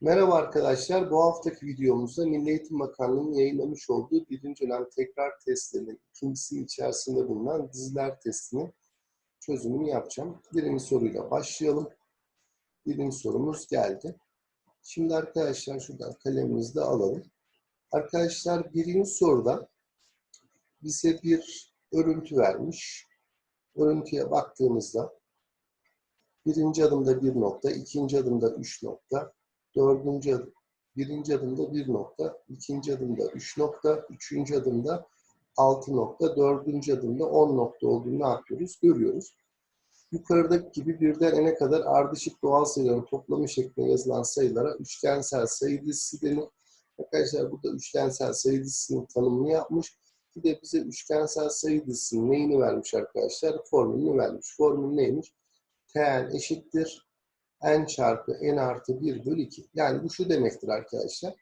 Merhaba arkadaşlar. Bu haftaki videomuzda Milli Eğitim Bakanlığı'nın yayınlamış olduğu birinci dönem tekrar testlerinin ikincisinin içerisinde bulunan diziler testinin çözümünü yapacağım. Birinci soruyla başlayalım. Birinci sorumuz geldi. Şimdi arkadaşlar şuradan kalemimizi de alalım. Arkadaşlar birinci soruda bize bir örüntü vermiş. Örüntüye baktığımızda birinci adımda bir nokta, ikinci adımda üç nokta, dördüncü adım, birinci adımda bir nokta, ikinci adımda üç nokta, üçüncü adımda altı nokta, dördüncü adımda on nokta olduğunu ne yapıyoruz? Görüyoruz. Yukarıdaki gibi birden ene kadar ardışık doğal sayıların toplamı şeklinde yazılan sayılara üçgensel sayı dizisi denir. Arkadaşlar burada üçgensel sayı dizisinin tanımını yapmış. Bir de bize üçgensel sayı dizisinin neyini vermiş arkadaşlar? Formülünü vermiş. Formül neymiş? Tn eşittir n çarpı n artı 1 bölü 2. Yani bu şu demektir arkadaşlar.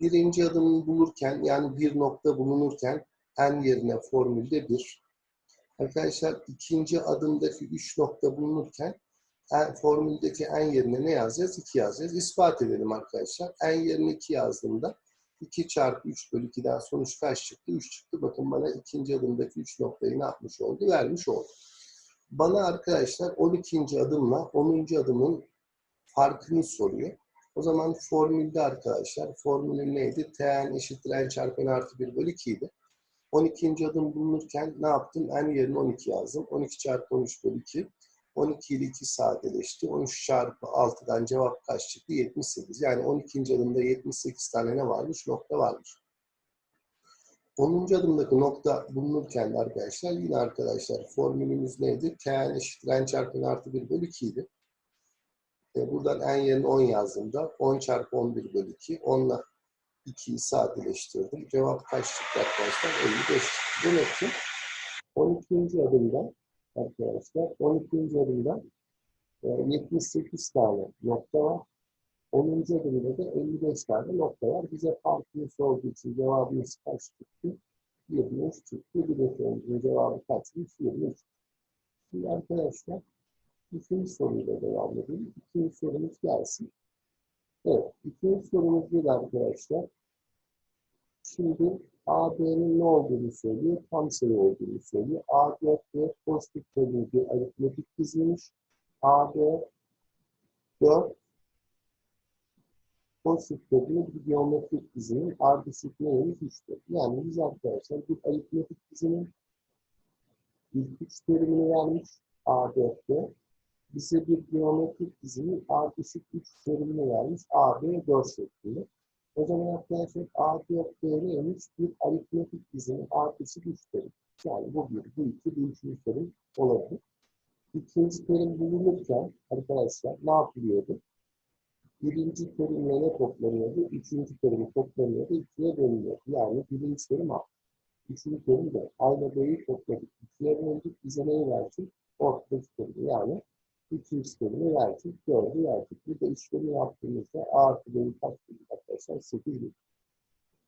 Birinci adımı bulurken yani bir nokta bulunurken n yerine formülde 1. Arkadaşlar ikinci adımdaki 3 nokta bulunurken n, formüldeki n yerine ne yazacağız? 2 yazacağız. İspat edelim arkadaşlar. n yerine 2 yazdığımda 2 çarpı 3 bölü 2'den sonuç kaç çıktı? 3 çıktı. Bakın bana ikinci adımdaki 3 noktayı ne yapmış oldu? Vermiş oldu. Bana arkadaşlar 12. adımla 10. adımın farkını soruyor. O zaman formülde arkadaşlar formülü neydi? Tn eşittir n çarpı n artı 1 bölü 2 idi. 12. adım bulunurken ne yaptım? n yerine 12 yazdım. 12 çarpı 13 bölü 2. 12 ile 2 sadeleşti. 13 çarpı 6'dan cevap kaç çıktı? 78. Yani 12. adımda 78 tane ne varmış? Nokta varmış. 10. adımdaki nokta bulunurken de arkadaşlar yine arkadaşlar formülümüz neydi? Tn eşittir n çarpı n artı 1 bölü 2 idi. E, buradan n yerine 10 yazdığımda 10 çarpı 11 bölü 2. 10 ile 2'yi sadeleştirdim. Cevap kaç çıktı arkadaşlar? 55 çıktı. Demek ki 12. adımda arkadaşlar 12. adımda e, 78 tane nokta var. 10. adımda da 55 tane nokta var. Bize farkını sorduğu için cevabımız kaç çıktı? 23 çıktı. Bir de sorumuzun cevabı kaçmış? 23. Şimdi arkadaşlar ikinci soruyla devam edelim. İkinci sorumuz gelsin. Evet, ikinci sorumuz değil arkadaşlar. Şimdi AB'nin ne olduğunu söylüyor, tam sayı olduğunu söylüyor. AB ve pozitif bir aritmetik dizilmiş. AB 4 bölümü bir geometrik dizinin ardışık neymiş 3'tür. Yani biz arkadaşlar bir aritmetik dizinin ilk üç terimini vermiş AB'de bize bir geometrik dizinin ardışık 3 terimini vermiş A, B, 4 şeklinde. O zaman arkadaşlar A, 4, B neymiş? Bir aritmetik dizinin ardışık 3 terim. Yani bu bir, bu iki, bu üçüncü terim olabilir. İkinci terim bulunurken arkadaşlar ne yapılıyordu? Birinci terimle ne toplanıyordu? Üçüncü terim toplanıyordu, ikiye bölünüyordu. Yani birinci terim A. Üçüncü terim de aynı B'yi topladık. İkiye böldük, bize neyi versin? Ortadaki terim. Yani ikinci terimi verdik, dördü verdik. Bir de işlemi yaptığımızda A artı B'yi kaç bulduk arkadaşlar? 8 bulduk.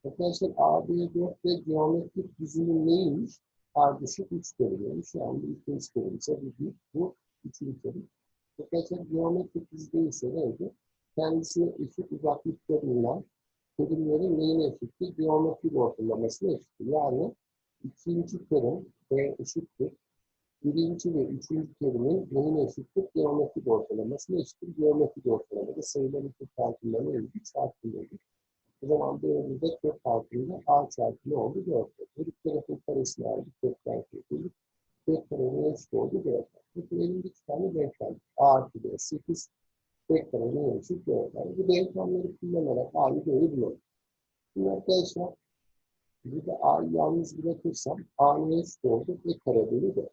Arkadaşlar A, B, 4 ve geometrik dizimin neymiş? Ardışık 3 terimiymiş. Yani ikinci terim ise bu bu üçüncü terim. Arkadaşlar geometrik dizide ise neydi? Kendisine eşit uzaklıkta bulunan terimlerin neyine eşittir? Geometrik ortalamasına eşittir. Yani ikinci terim B eşittir birinci ve üçüncü terimin neyine eşittir? Geometrik ortalamasına eşittir. Geometrik ortalamada sayıların kök farkından öldü, çarpımıydı. O zaman B'de kök farkında A çarpı ne oldu? 4 oldu. Bir tarafın karesini aldık, kökten köküldük. B karenin eşit oldu, 4 oldu. Bakın elimde iki tane denklem. A artı B 8, Karenin eşit 4 oldu. Bu denklemleri kullanarak A'yı B'yi bulalım. Şimdi arkadaşlar, burada A'yı yalnız bırakırsam A'nın eşit oldu, B kare bölü 4.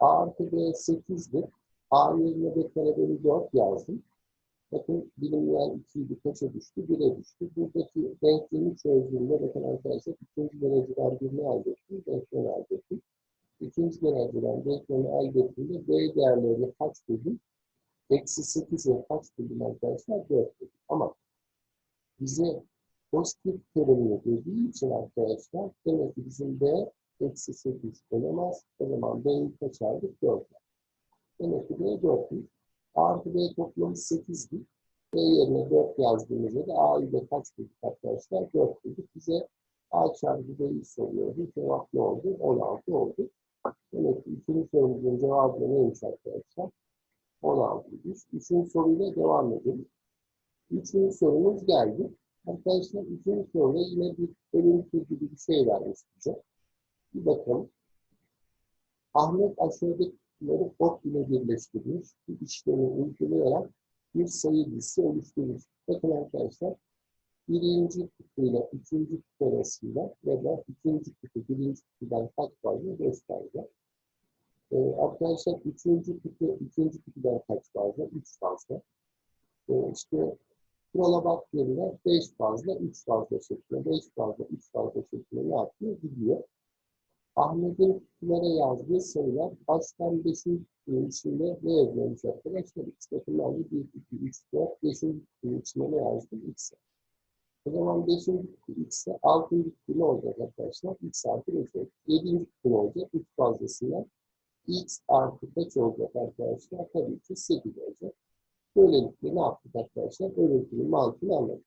A artı B 8'dir. A yerine B kare bölü 4 yazdım. Bakın bilinmeyen 2'yi bir kaça düştü? 1'e düştü. Buradaki denklemi çözdüğümde bakın arkadaşlar ikinci dereceden birini elde ettim. Denklemi elde ettim. İkinci dereceden denklemi elde ettiğimde B değerlerini kaç buldum? Eksi 8'e kaç buldum arkadaşlar? 4 buldum. Ama bize pozitif terimini dediği için arkadaşlar demek ki bizim B eksi 8 olamaz. O zaman B'yi kaçardık? 4. Demek ki B 4'müş. A artı B toplamı 8'dir. B yerine 4 yazdığımızda da A'yı da kaç bulduk arkadaşlar? 4 bulduk. Bize A çarpı B'yi soruyordu. Cevap ne oldu? 16 oldu. Demek ki ikinci sorumuzun cevabı neymiş arkadaşlar? 16'ymış. Üçüncü soruyla devam edelim. Üçüncü sorumuz geldi. Arkadaşlar üçüncü soruda yine bir örüntü gibi bir şey vermiş bize. Bir bakalım. Ahmet aşağıdakileri ok ile birleştirmiş. Bu işlemi uygulayarak bir sayı dizisi oluşturmuş. Bakın arkadaşlar birinci kutuyla üçüncü kutu arasında ya da ikinci kutu birinci kutudan kaç fazla gösterdi. Ee, arkadaşlar üçüncü kutu ikinci kutudan kaç fazla? Üç fazla. Ee, işte kurala baktığımda beş fazla, üç fazla şeklinde, beş fazla, üç fazla şeklinde ne yapıyor? Gidiyor. Ahmet'in kutulara yazdığı sayılar baştan beşinci kutunun içinde ne yazıyormuş arkadaşlar? X bakımlarında 1, 2, 3, 4, beşinci kutunun içine ne yazdım? X'e. O zaman beşinci kutu X'e, altıncı kutu ne olacak arkadaşlar? X artı 5 olacak. Yedinci kutu ne olacak? 3 fazlasından X artı kaç olacak arkadaşlar? Tabii ki 8 olacak. Böylelikle ne yaptık arkadaşlar? Örüntünün mantığını anladık.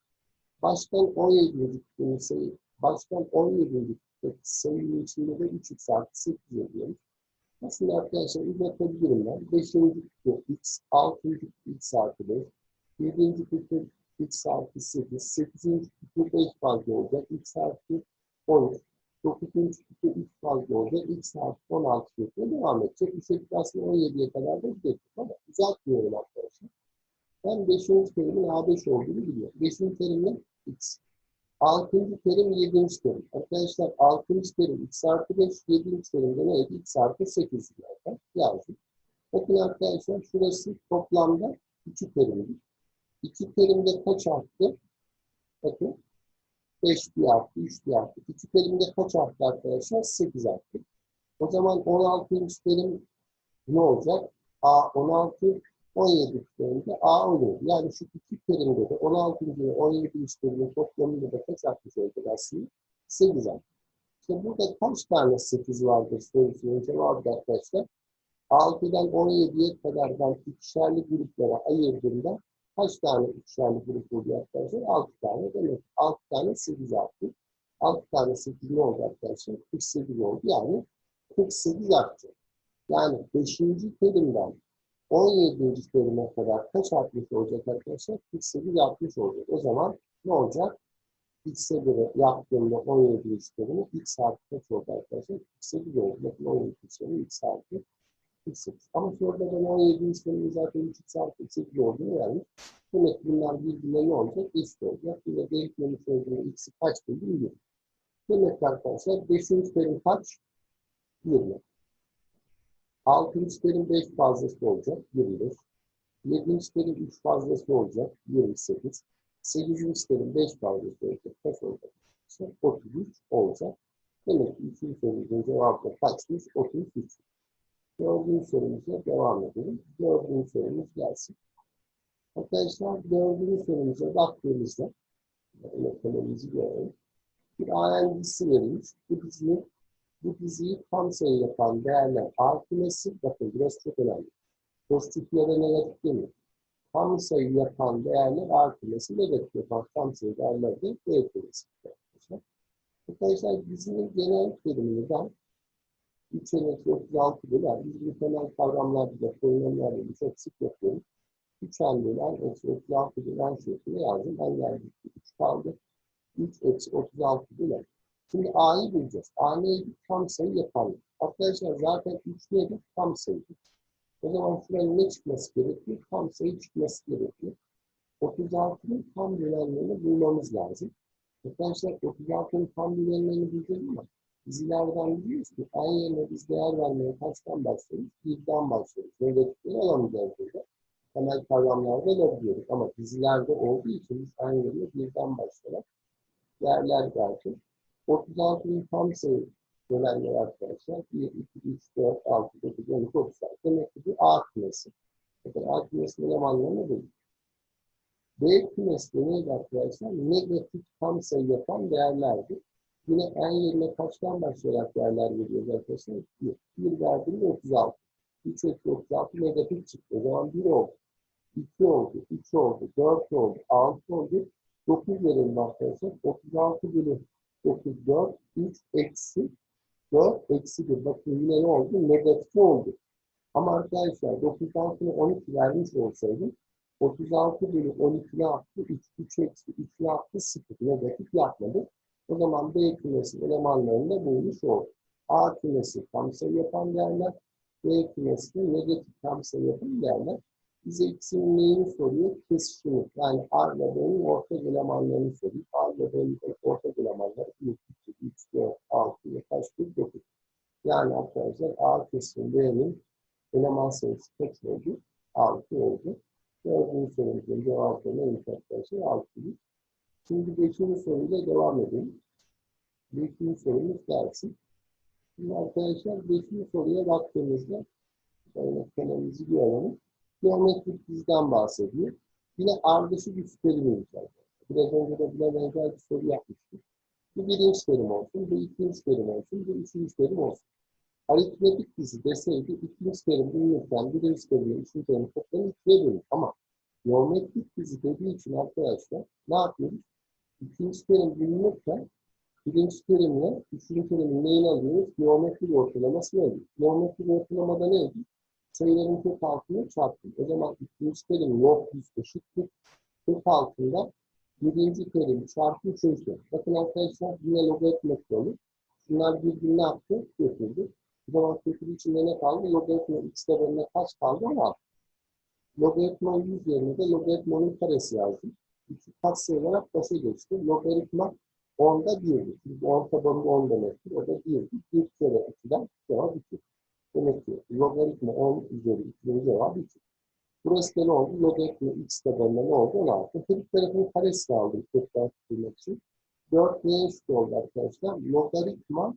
Baştan 17. kutunun sayı, baştan 17. kutudaki sayının içinde de 3x artı 8 yazıyoruz. Aslında arkadaşlar uzatabilirim ben. 5. kutu x, 6. kutu x artı 5, 7. kutu x artı 8, 8. kutu 5 fazla olacak, x artı 13, 9. kutu 3 fazla olacak, x artı 16 şeklinde devam edecek. Bu şekilde aslında 17'ye kadar da gidecek ama uzatmıyorum arkadaşlar. Ben 5. terimin A5 olduğunu biliyorum. 5. terim X. 6. terim 7. terim. Arkadaşlar 6. terim X artı 5, 7. terimde neydi? X artı 8 zaten yazdım. Bakın arkadaşlar şurası toplamda 2 terimdi. 2 terimde kaç arttı? Bakın 5 bir arttı, 3 bir arttı. 2 terimde kaç arttı arkadaşlar? 8 arttı. O zaman 16. terim ne olacak? A 16 17 terimde A oluyor. Yani şu iki terimde de 16. ve 17. terimin toplamında da kaç artmış olacak aslında? 8 artmış. İşte burada kaç tane 8 vardır sorusunun cevabı da arkadaşlar. 6'dan 17'ye kadar ben ikişerli gruplara ayırdığımda kaç tane ikişerli grup oluyor arkadaşlar? 6 tane demek. 6 tane 8 arttı. 6 tane 8 ne oldu arkadaşlar? 48 oldu. Yani 48 arttı. Yani 5. terimden 17. terime kadar kaç artmış olacak arkadaşlar? 48 artmış olacak. O zaman ne olacak? X'e göre yaptığımda 17. terimi X artı kaç oldu arkadaşlar? 48 oldu. Bakın 17. terimi X artı 48. Ama soruda ben 17. terimi zaten X artı 48 olduğunu vermiş. Demek ki bunlar birbirine ne olacak? Eşit olacak. Yine denklemiş olduğunu X'i kaç buldum? 20. Demek ki arkadaşlar 5. terim kaç? 20. 6. terim 5 fazlası olacak 25. 7. terim 3 fazlası olacak 28. 8. terim 5 fazlası olacak kaç olacak? İşte 33 olacak. Demek ki 2. sorumuzun cevabı kaçmış? 33. Dördüncü sorumuza devam edelim. Dördüncü sorumuz gelsin. Arkadaşlar dördüncü sorumuza baktığımızda ekonomimizi görelim. Bir AN dizisi verilmiş. Bu dizinin bu diziyi tam sayı yapan değerler A kümesi, bakın burası çok önemli. Pozitif ya da negatif demiyor. Tam sayı yapan değerler A kümesi, negatif yapan tam sayı değerler de B arkadaşlar dizinin genel terimini ben 3 eksi 36 böler. Temel kavramlarda da polinomlarda da çok sık yapıyoruz. 3 n böler eksi 36 böler şeklinde yazdım. Ben geldim 3 kaldı. 3 eksi 36 böler. Şimdi A'yı bulacağız. A neydi? Tam sayı yapan. Arkadaşlar zaten 3 neydi? Tam sayıydı. O zaman şuraya ne çıkması gerekiyor? Tam sayı çıkması gerekiyor. 36'nın tam bölenlerini bulmamız lazım. Arkadaşlar 36'nın tam bölenlerini bulacağız ama biz ileriden biliyoruz ki en yerine biz değer vermeye kaçtan başlıyoruz? Birden başlıyoruz. Negatifleri alamayacağız burada. Temel kavramlarda da biliyoruz ama dizilerde olduğu için biz en yerine birden başlayarak değerler vereceğiz. 36'nın tam sayı bölenler arkadaşlar 1, 2, 3, 4, 6, 9, 12, 36. Demek ki bu A kümesi. Bakın A kümesinin elemanlarını bulduk. B kümesi de neydi arkadaşlar? Negatif tam sayı yapan değerlerdi. Yine en yerine kaçtan başlayarak değerler veriyoruz arkadaşlar? 1. 1 verdiğinde 36. 3 eksi 36 negatif çıktı. O zaman 1 oldu. 2 oldu, 3 oldu, 4 oldu, 6 oldu. 9 verelim arkadaşlar. 36 bölü 9, 4, 3 eksi 4 eksi 1. Bakın yine ne oldu? Negatif oldu. Ama arkadaşlar 9'dan sonra 12 vermiş olsaydı 36 bölü 12 ne yaptı? 3, 3 eksi 3 ne yaptı? 0. Negatif yapmadı. O zaman B kümesi elemanlarını da bulmuş olduk. A kümesi tam sayı yapan değerler. B kümesi negatif tam sayı yapan değerler. Bize ikisinin neyini soruyor? Kesişimi. Yani A ile B'nin ortak elemanlarını soruyor. A ile B'nin ortak elemanları 1, 2, 3, 4, 6 ve kaç bir 9. Yani arkadaşlar A kesimi B'nin eleman sayısı kaç oldu? 6 oldu. Dördüncü sorumuzun cevabı neymiş arkadaşlar? 6. Şimdi beşinci soruyla devam edelim. Beşinci sorumuz gelsin. Şimdi arkadaşlar beşinci soruya baktığımızda böyle kalemimizi bir alalım. Geometrik diziden bahsediyor. Yine ardışık üç var. Biraz önce de buna benzer bir soru yapmıştık. Bu birinci terim olsun, bu ikinci terim olsun, bu üçüncü terim olsun. Aritmetik dizi deseydi ikinci terim bulunurken birinci terim, üçüncü terim toplamı ikiye bölünür. Ama geometrik dizi dediği için arkadaşlar ne yapıyoruz? İkinci terim bulunurken birinci terimle üçüncü terimin neyini alıyoruz? Geometrik ortalaması neydi? Geometrik ortalamada neydi? sayıların kök altına çarptım. O zaman ikinci terim yok yüz eşittir. Kök altında birinci terim çarpı üçüncü. Bakın arkadaşlar yine logaritma olur. Bunlar birbirini ne yaptı? Götürdü. O zaman kökün içinde ne kaldı? Logaritma x tabanına kaç kaldı? 16. Logaritma 100 yerine de logaritmanın karesi yazdım. İki kat sayı olarak başa geçti. Logaritma 10'da 1'dir. Çünkü 10 tabanı 10 demektir. O da 1'dir. 1 kere 2'den cevap 2. Demek ki logaritma 10 üzeri 2'nin cevabı 2. Burası da ne oldu? Logaritma x tabanına ne oldu? 16. Her iki tarafın karesini aldım kökten tutulmak için. 4 neye eşit oldu arkadaşlar? Logaritma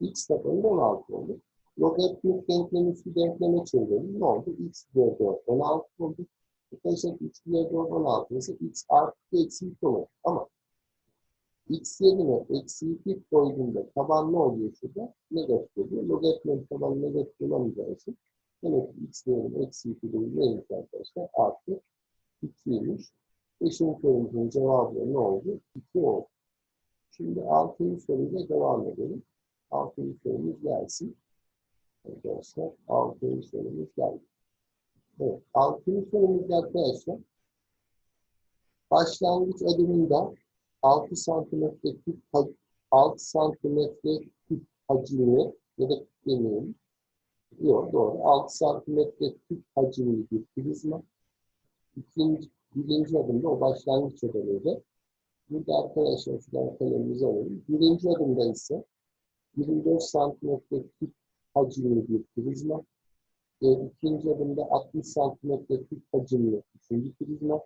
x tabanı 16 oldu. Logaritmik denklemi şu denkleme çevirelim. Ne oldu? x üzeri 4 16 oldu. Arkadaşlar x üzeri 4 16 ise x artı eksi 2 olur. Ama x yerine eksi 2 koyduğunda taban ne oluyor şurada? Negatif oluyor. Logaritmanın tabanı negatif olamayacağı için demek ki x yerine eksi 2 değil neymiş arkadaşlar? Artı 2'ymiş. Beşinci sorumuzun cevabı ne oldu? 2 oldu. Şimdi altıncı soruyla devam edelim. Altıncı sorumuz gelsin. Arkadaşlar altıncı sorumuz geldi. Evet, altıncı sorumuzda arkadaşlar başlangıç adımında 6 santimetre küp 6 santimetre küp hacimli ya da küp demeyelim. Yok doğru. 6 santimetre küp hacimli bir prizma. İkinci, birinci adımda o başlangıç adımıydı. Burada arkadaşlar şuradan kalemimizi alalım. Birinci adımda ise 24 santimetre küp hacimli bir prizma. E, ikinci adımda 60 santimetre hacimli üçüncü prizma.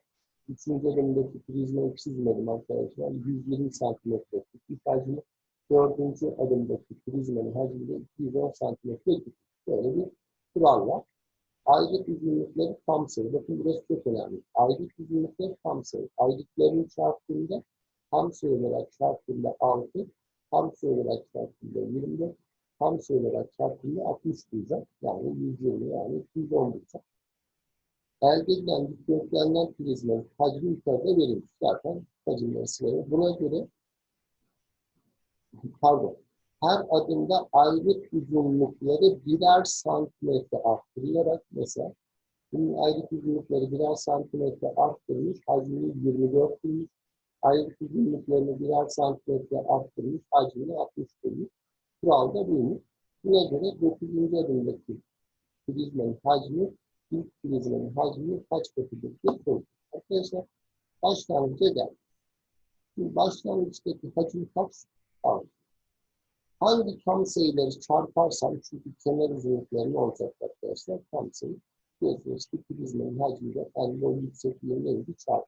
Üçüncü adımdaki prizmayı çizmedim arkadaşlar. 120 santimetre küp hacmi. Dördüncü adımdaki prizmanın hacmi de 210 santimetre küp. Böyle bir kural var. Ayrık uzunlukları tam sayı. Bakın burası çok önemli. Ayrık uzunlukları tam sayı. Ayrıklarını çarptığında tam sayı olarak çarptığında 6, tam sayı olarak çarptığında 24, tam sayı olarak çarptığında 60 bulacak. Yani 120 yani 210 bulacak. Elde edilen dikdörtgenler prizmanın hacmi yukarıda verilmiş. Zaten hacimleri sıraya. Buna göre pardon, her adımda ayrık uzunlukları birer santimetre arttırılarak mesela bunun ayrık uzunlukları birer santimetre arttırmış, hacmini 24 bulmuş. Ayrık uzunluklarını birer santimetre arttırmış, hacmini 60 bulmuş. Kuralda buymuş. Buna göre 9. adımdaki prizmanın hacmi ilk prizmanın hacmi kaç katıdır diye sorduk. Arkadaşlar başlangıca geldik. Şimdi başlangıçtaki hacim kaç? Aldık. Hangi tam sayıları çarparsam çünkü kenar uzunlukları ne olacak arkadaşlar? Tam sayı. Diyorsunuz ki prizmanın hacmiyle en boy yüksekliğinin neydi? Çarpı.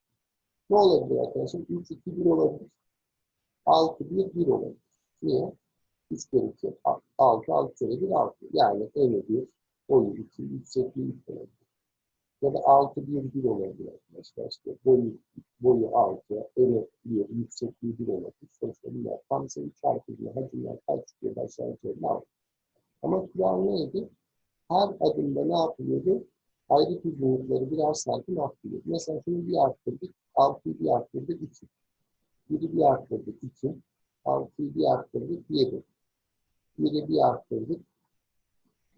Ne olabilir arkadaşlar? 3, 2, 1 olabilir. 6, 1, 1 olabilir. Niye? 3 kere 2, 6, 6 kere 1, 6. Yani eni 1, boyu 2, yüksekliği 3 olabilir. Ya da 6, 1, 1 olabilir arkadaşlar. İşte boyu, boyu 6, eni 1, yüksekliği 1 olabilir. Sonuçta bunlar tam sayı çarpımıyla hacimler kaç çıkıyor? Aşağı yukarı ne yapıyor? Ama kural neydi? Her adımda ne yapılıyordu? ayrı uzunlukları birer santim arttırıyor. Mesela şunu bir arttırdık, 6'yı bir arttırdık 2. 1'i bir arttırdık 2. 6'yı bir arttırdık 7. 1'i bir arttırdık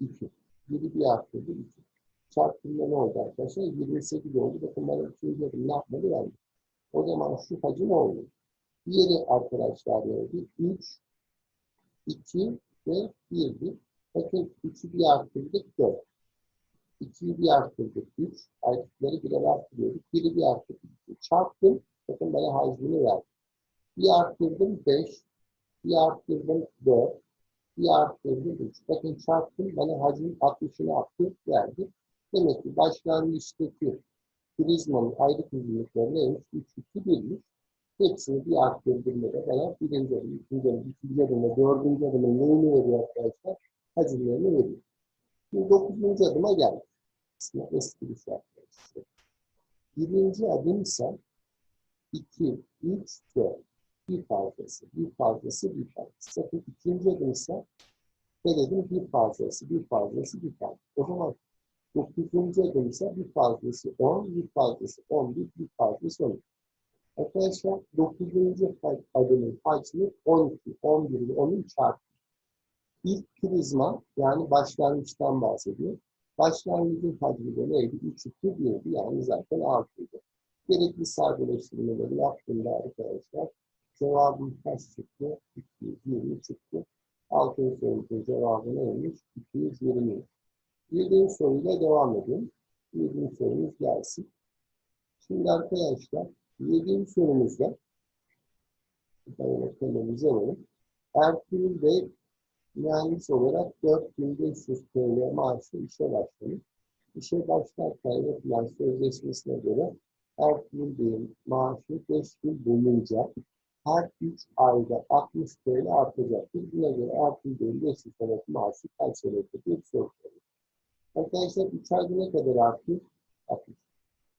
2. 1'i bir arttırdık 2. Çarptığında ne oldu arkadaşlar? 28 oldu. Bakın bana ikinci adım ne yapmadı verdi. O zaman şu hacim oldu. Diğeri arkadaşlar neydi? 3, 2 ve 1'di. Bakın 3'ü bir arttırdık 4. 2'yi bir arttırdık 3. Ayrıkları birer arttırıyorduk. 1'i bir arttırdık 2. Çarptım. Bakın bana hacmini verdi. Bir arttırdım 5. Bir arttırdım 4. Bir 3. Bakın çarptım. Bana hacmin 60'ını attı verdi. Demek ki başlangıçtaki prizmanın ayrık uzunlukları neymiş? 3, 2, 1'miş. Hepsini bir arttırdığımda da bana birinci adım, ikinci adım, ikinci adım dördüncü adımın neyini veriyor arkadaşlar? Hacimlerini veriyor. Şimdi dokuzuncu adıma geldik. Aslında eski bir şey arkadaşlar. Birinci adım ise 2, 3, 4. Bir fazlası, bir fazlası, bir fazlası. Bakın ikinci adım ise ne dedim? Bir fazlası, bir fazlası, bir fazlası. O zaman dokuzuncu adım ise bir fazlası 10, bir fazlası 11, bir fazlası 12. Arkadaşlar 9. adımın hacmi 12, 11 ve 10'un çarpı. İlk prizma yani başlangıçtan bahsediyor. Başlangıcın hacmi de neydi? 3, 2, 1'di yani zaten 6'ydı. Gerekli sadeleştirmeleri yaptığımda arkadaşlar cevabım kaç çıktı? 220 çıktı. 6. sorunun cevabı neymiş? 220. 7. soruyla devam edelim. 7. sorumuz gelsin. Şimdi arkadaşlar Yediğim sorumuzda kalemimizi alalım. Ertuğrul Bey mühendis olarak 4500 TL maaşlı işe başlamış. İşe başlarken yapılan sözleşmesine göre Ertuğrul Bey'in maaşı 5 yıl boyunca her 3 ayda 60 TL artacaktır. Buna göre Ertuğrul Bey'in 5 yıl sonraki maaşı kaç senedir bir soru soruyor. Arkadaşlar 3 ayda ne kadar artıyor? 60.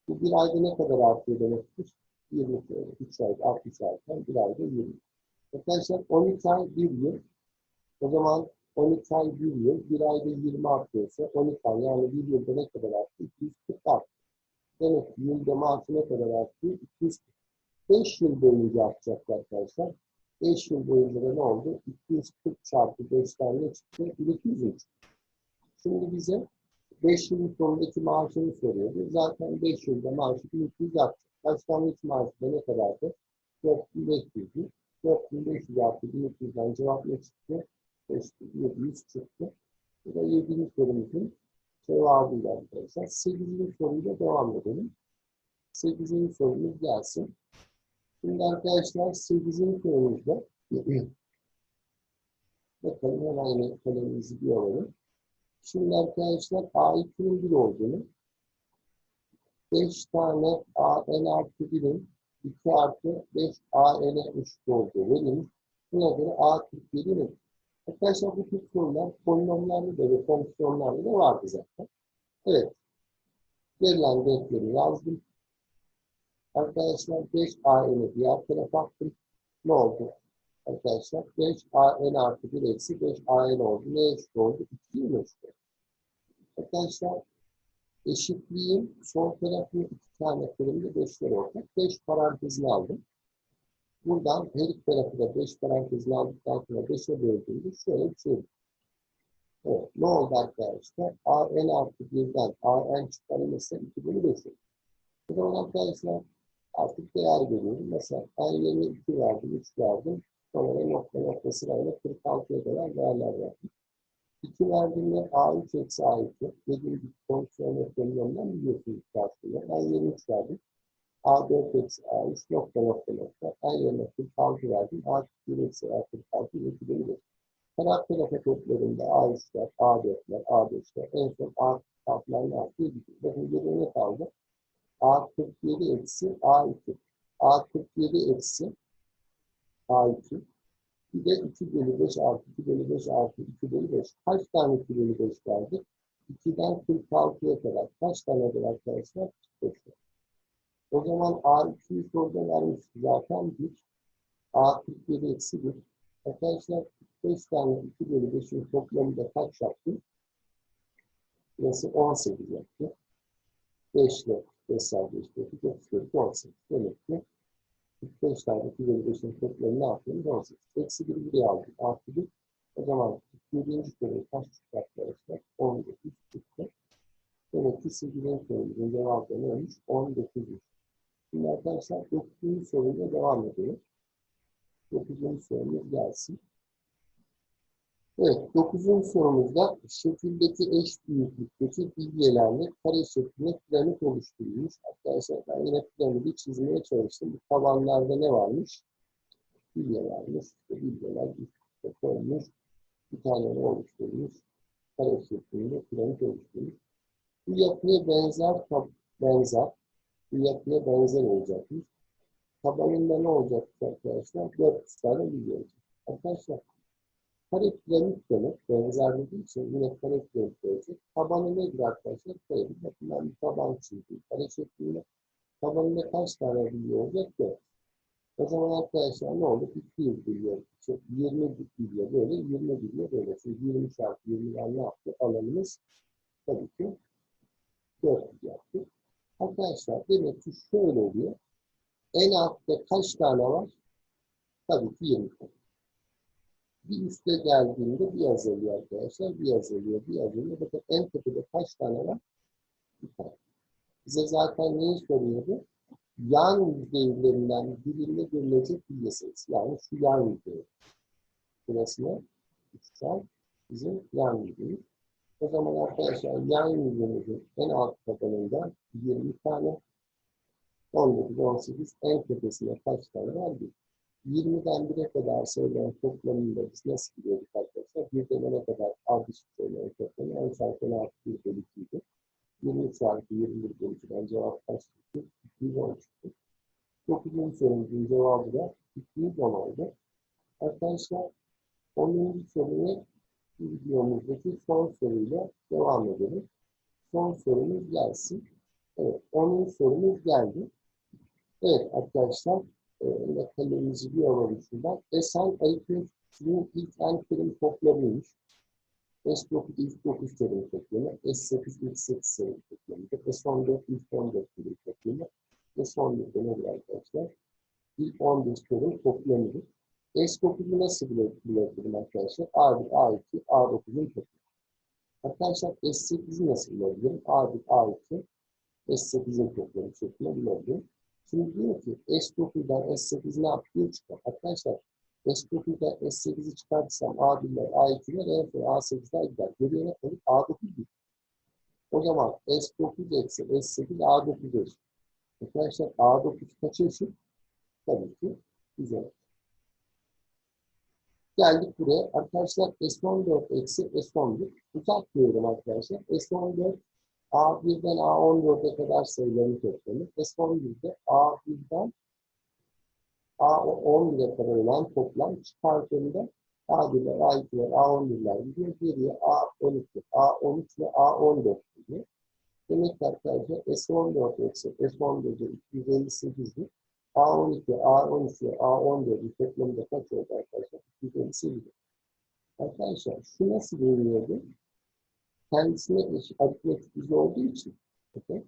Bu bir ayda ne kadar artıyor demektir? 20 TL. 3 ayda 60 aydan bir ayda 20. Arkadaşlar 12 ay 1 yıl. O zaman 12 ay 1 yıl. Bir ayda 20 artıyorsa 12 ay yani bir yılda ne kadar artıyor? 240 artıyor. Demek ki yılda maaşı ne kadar artıyor? 240. 5 yıl boyunca artacak arkadaşlar. 5 yıl boyunca da ne oldu? 240 çarpı 5'ten ne çıktı? 1200 çıktı. Şimdi bize 5 yılın sonundaki maaşını soruyordu. Zaten 5 yılda maaşı 1200 artacak. Başlangıç maaşı da ne kadardı? 4500'dü. 4500 artı 1200'den cevap ne çıktı? 700 çıktı. Bu da 7. sorumuzun cevabıydı arkadaşlar. 8. soruyla devam edelim. 8. sorumuz gelsin. Şimdi arkadaşlar 8. sorumuzda bakalım hemen yine kalemimizi bir alalım. Şimdi arkadaşlar A2'nin 1 olduğunu 5 tane AN artı 1'in 2 artı 5 AN'e eşit olduğu verilmiş. Buna göre A47 nedir? Arkadaşlar bu tür sorular polinomlarda da ve fonksiyonlarda da vardı zaten. Evet. Verilen denklemi yazdım. Arkadaşlar 5 AN'i diğer tarafa attım. Ne oldu? Arkadaşlar 5 AN artı 1 eksi 5 AN oldu. Ne eşit oldu? 2 mi eşit? Arkadaşlar eşitliğin sol tarafı iki tane terimde beşler ortak. Beş parantezini aldım. Buradan her iki tarafı da beş parantezini aldıktan sonra beşe böldüğümde şöyle bir şey. Evet, ne oldu arkadaşlar? A n artı 1'den A n çıkarılırsa 2 bölü 5 olur. O zaman arkadaşlar artık değer veriyorum. Mesela n yerine 2 verdim, 3 verdim. Sonra nokta nokta sırayla 46'ya kadar değerler verdim. 2 verdiğimde A3 eksi A2 dediğim gibi fonksiyon ekonomiden biliyorsunuz karşılığında. Ben 23 verdim. A4 eksi A3 nokta nokta nokta. Ben yerine 46 verdim. A1 eksi A46 2 bölü 5. Taraf tarafa toplarında A3'ler, A4'ler, A5'ler. En son A46'lar ne yaptı? Bakın geriye ne kaldı? A47 eksi A2. A47 eksi A2 bir de 2 bölü 5 artı 2 bölü 5 artı 2 bölü 5. Kaç tane 2 bölü 5 geldi? 2'den 46'ya kadar. Kaç tane var arkadaşlar? 45. O zaman A2'yi soruda vermişti zaten 1. A47 eksi 1. Arkadaşlar 45 tane 2 bölü 5'in toplamı da kaç yaptı? Burası 18 yaptı. 5 ile 5 sayfa işte 9 kere 18. Demek ki 45 tane 255'in toplamı ne yapıyoruz? 18. Eksi 1 buraya aldık. Artı 1. O zaman 7. soruyu kaç çıktı arkadaşlar? 19 çıktı. Demek ki 8. sorumuzun cevabı ne olmuş? 19. Şimdi arkadaşlar 9. soruyla devam edelim. 9. sorumuz gelsin. Evet, 9. sorumuzda şekildeki eş büyüklükteki bilyelerle kare şeklinde piramit oluşturulmuş. Arkadaşlar ben yine piramidi çizmeye çalıştım. Bu tabanlarda ne varmış? Bilye varmış. İşte bilyeler üstte koymuş. Bir tane ne oluşturmuş? Kare şeklinde piramit oluşturmuş. Bu yapıya benzer benzer bu yapıya benzer olacakmış. Tabanında ne olacak arkadaşlar? 400 tane bilye olacak. Arkadaşlar Kare piramit demek, benzer dediği için yine kare piramit olacak. Tabanı nedir arkadaşlar? Kare bakımdan bir taban çizdim. Kare şeklinde. Tabanında kaç tane bilgi olacak? 4. O zaman arkadaşlar ne olur? 200 bilgi işte 20 bilgi böyle, 20 bilgi böyle. Çünkü 20 çarpı 20'den ne yaptı? Alanımız tabii ki 4 yaptı. Arkadaşlar demek ki şöyle oluyor. En altta kaç tane var? Tabii ki 20 tane. Bir üste geldiğinde bir azalıyor arkadaşlar. Bir azalıyor, bir azalıyor. Bakın en tepede kaç tane var? Bir tane. Bize zaten neyi soruyordu? Yan yüzeylerinden birinde görülecek bilye sayısı. Yani şu yan yüzeyi. Burasına üçgen bizim yan yüzeyimiz. O zaman arkadaşlar yan yüzeyimizin en alt tabanında 20 tane 19, 18 en tepesinde kaç tane var? Bir. 20'den 1'e kadar sayıların toplamında biz nasıl biliyorduk arkadaşlar? 1'den 10'a kadar ardışık sayıların toplamı 10 çarpı 10 artı 1 bölü 2'ydi. 20 çarpı 21 bölü 2'den cevap kaç çıktı? 210 çıktı. 9. sorumuzun cevabı da 210 oldu. Arkadaşlar 10. soruyu videomuzdaki son soruyla devam edelim. Son sorumuz gelsin. Evet, 10. sorumuz geldi. Evet arkadaşlar, e, kalemimizi bir şuradan. Esen aritmetikinin ilk en terim toplamıymış. S9 ilk 9 terim toplamı, S8 ilk 8 terim toplamı, S14 ilk 14 terim toplamı, S11 de nedir arkadaşlar? İlk 15 terim toplamıdır. S9'u nasıl bulabilirim arkadaşlar? A1, A2, A9'un toplamı. Arkadaşlar S8'i nasıl bulabilirim? A1, A2, S8'in toplamı şeklinde bulabilirim. Şimdi diyor ki S9'dan S8 ne yapıyor? Arkadaşlar S9'dan S8'i çıkartırsam A1'ler, A2'ler, en son A8'ler gider. Ne kalır? A9 gider. O zaman S9 eksi S8 A9 eşit. Arkadaşlar A9 kaça eşit? Tabii ki 110. Geldik buraya. Arkadaşlar S14 eksi S11. Uzatmıyorum arkadaşlar. S14 A1'den A14'e kadar sayılarını toplamı. S11'de A1'den A11'e kadar olan toplam çıkardığında A1'ler, A2'ler, A11'ler gidiyor. Geriye A12, A13 ve A14 gidiyor. Demek ki arkadaşlar S14 eksi S14'de 258'dir. A12, A13 ve A14'ün toplamında kaç oldu arkadaşlar? 258. Arkadaşlar şu nasıl görünüyordu? Kendisine eşit aritmetik dizi olduğu için okay,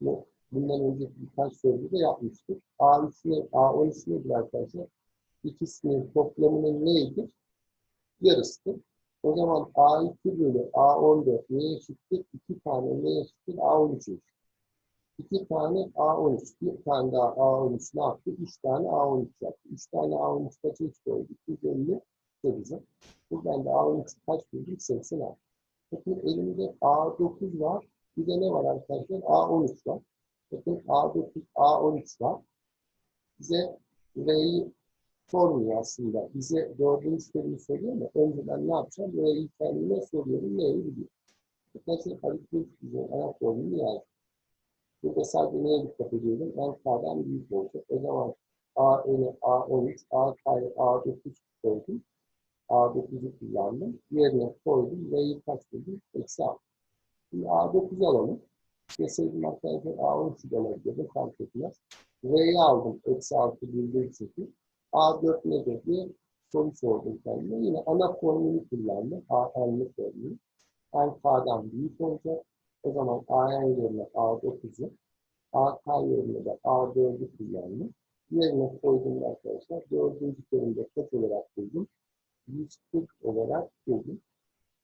bu, bundan önce birkaç soruda da yapmıştık. A3'ne, A13 nedir arkadaşlar? İkisinin toplamının neydi? Yarısıdır. O zaman A2 bölü A14 neye eşittir? İki tane neye eşittir? A13 eşittir. İki tane A13, bir tane daha A13 ne yaptı? Üç tane A13 yaptı. Üç tane A13 kaç eşit oldu? 250 8'e. Buradan da A13 kaç bulduk? 86. Bakın elimde A9 var. Bir de ne var arkadaşlar? A13 var. Bakın A9, A13 var. Bize R'yi sormuyor aslında. Bize dördüncü terimi soruyor ama önceden ne yapacağım? R'yi kendime soruyorum. Neyi biliyor? Arkadaşlar aritmetik düzeyin ana formunu yazdım. Burada sadece neye dikkat ediyorum? En K'dan büyük olacak. O zaman A, N, A13, A, K'yı A9 koydum. A9'u kullandım. Yerine koydum. R'yi kaç buldum? Eksi 6. Şimdi A9 alalım. Deseydim arkadaşlar A13'ü de alabilirdim. Fark etmez. R'yi aldım. Eksi 6 bildiği için. A4 nedir diye soru sordum kendime. Yine ana formülü kullandım. AN'li formülü. N K'dan büyük olacak. O zaman AN yerine A9'u, AK yerine de A4'ü kullandım. Yerine koydum arkadaşlar. Dördüncü terimde kaç olarak buldum? 140 olarak buldum.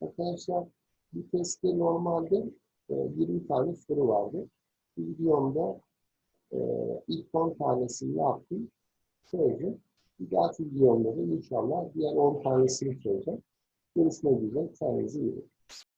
Arkadaşlar bu testte normalde e, 20 tane soru vardı. Videomda e, ilk 10 tanesini yaptım. Çözdüm. Bir dahaki videomda da inşallah diğer 10 tanesini çözeceğim. Görüşmek üzere. Kendinize iyi bakın.